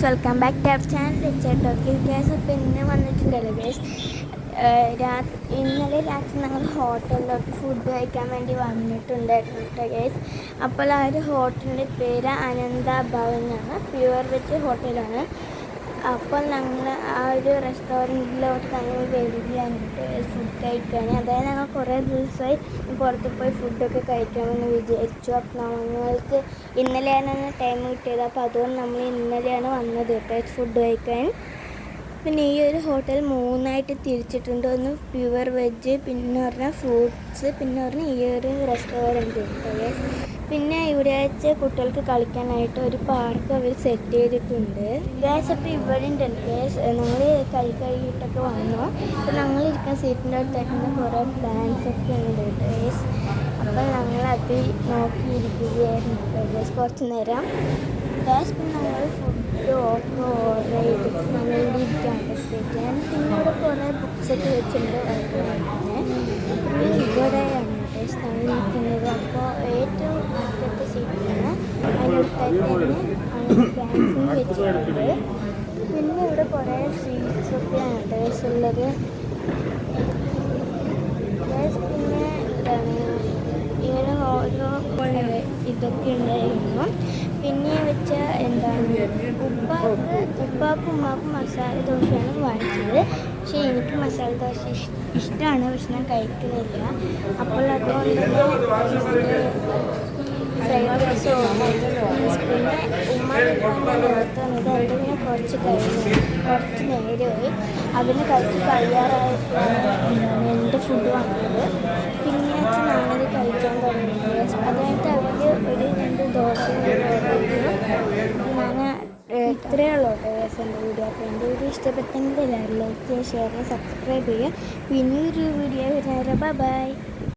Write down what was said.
Guys welcome back to our channel. ചേട്ടോക്കെ guys അപ്പോൾ ഇന്ന് വന്നിട്ടുണ്ടല്ലോ ഗേസ് രാത്രി ഇന്നലെ രാത്രി ഞങ്ങൾ ഹോട്ടലിലോട്ട് ഫുഡ് കഴിക്കാൻ വേണ്ടി വന്നിട്ടുണ്ടായിരുന്നു കേട്ടോ ഗേസ് അപ്പോൾ ആ ഒരു ഹോട്ടലിന്റെ പേര് അനന്ത ഭവൻ എന്നാണ്. പ്യുവർ വെജ് ഹോട്ടലാണ് അപ്പോൾ ഞങ്ങൾ ആ ഒരു റെസ്റ്റോറന്റിലോട്ട് ഞങ്ങൾ വരികയാണ്. ഫുഡ് കഴിക്കാൻ അതായത് ഞങ്ങൾ കുറേ ദിവസമായി പുറത്ത് പോയി ഫുഡൊക്കെ കഴിക്കാമെന്ന് വിചാരിച്ചു. അപ്പോൾ ഞങ്ങൾക്ക് ഇന്നലെയാണ് ടൈം കിട്ടിയത്. അപ്പോൾ അതുകൊണ്ട് നമ്മൾ ഇന്നലെയാണ് വന്നത് കേട്ടോ ഫുഡ് കഴിക്കാൻ. പിന്നെ ഈ ഒരു ഹോട്ടൽ മൂന്നായിട്ട് തിരിച്ചിട്ടുണ്ട്. ഒന്ന് പ്യുവർ വെജ് പിന്നെ പറഞ്ഞാൽ ഫ്രൂട്ട്സ് പിന്നെ പറഞ്ഞാൽ ഈ ഒരു റെസ്റ്റോറന്റ് പിന്നെ ഇവിടെ വെച്ച് കുട്ടികൾക്ക് കളിക്കാനായിട്ട് ഒരു പാർക്ക് അവർ സെറ്റ് ചെയ്തിട്ടുണ്ട്. ഗ്യാസ് അപ്പോൾ ഇവിടെ ഉണ്ട്. ഗ്യാസ് ഞങ്ങൾ കൈ കഴുകിയിട്ടൊക്കെ വന്നു. അപ്പോൾ ഞങ്ങൾ ഇരിക്കുന്ന സീറ്റിന്റെ അടുത്തായിട്ട് കുറേ പ്ലാൻസ് ഒക്കെ ഉണ്ട്. ഗ്യാസ് അപ്പോൾ ഞങ്ങൾ അത് നോക്കിയിരിക്കുകയായിരുന്നു. ഗ്യാസ് കുറച്ച് നേരം. ഗ്യാസ് പിന്നെ ഞങ്ങൾ ഫുഡ് ഓട്ടോ ഓർഡർ ചെയ്തിട്ട് ഞങ്ങൾ ഇവിടെ ഇരിക്കാണ്ട് സ്റ്റേറ്റ് പിന്നെ ഇവിടെ ഒക്കെ വെച്ചിട്ടുണ്ട് ഇവിടെയാണ് ഞങ്ങൾ ഇരിക്കുന്നത്. അപ്പോൾ ഏറ്റവും അടുത്ത സീറ്റിലാണ് പിന്നെ ഇവിടെ കുറേ സ്വീറ്റ്സ് ഒക്കെയാണ് ഗ്യാസ് ഉള്ളത് പിന്നെ ഇങ്ങനെ ഓരോ ഇതൊക്കെ ഉണ്ടായിരുന്നു. പിന്നെ ഉപ്പാക്ക് ഉപ്പാക്കും ഉമ്മാക്കും മസാല ദോശയാണ് വാങ്ങിച്ചത്. പക്ഷേ എനിക്ക് മസാല ദോശ ഇഷ്ടമാണ് പക്ഷെ ഞാൻ കഴിക്കുന്നില്ല. അപ്പോൾ അതുകൊണ്ട് ഉമ്മ അതിന്റെ പിന്നെ കുറച്ച് കഴിഞ്ഞു. കുറച്ച് നേരമായി. അതിന് കഴിച്ച് കഴിയാറായപ്പോഴാണ് എന്റെ ഫുഡ് വന്നത് പിന്നെ വെച്ച് ഞാനത് കഴിക്കാൻ തുടങ്ങി അത് കഴിഞ്ഞിട്ട് അവർ ഒരു രണ്ട് ദോശ ഞാൻ ഇത്രയേ ഉള്ളൂ കേട്ടോ എന്റെ വീഡിയോ അപ്പോൾ എന്റെ വീഡിയോ ഇഷ്ടപ്പെട്ടെങ്കിൽ എല്ലാവരും ലൈക്ക് ചെയ്യുക ഷെയർ ചെയ്യുക സബ്സ്ക്രൈബ് ചെയ്യുക. പിന്നെ ഒരു വീഡിയോ വരുന്നവരെ ബൈ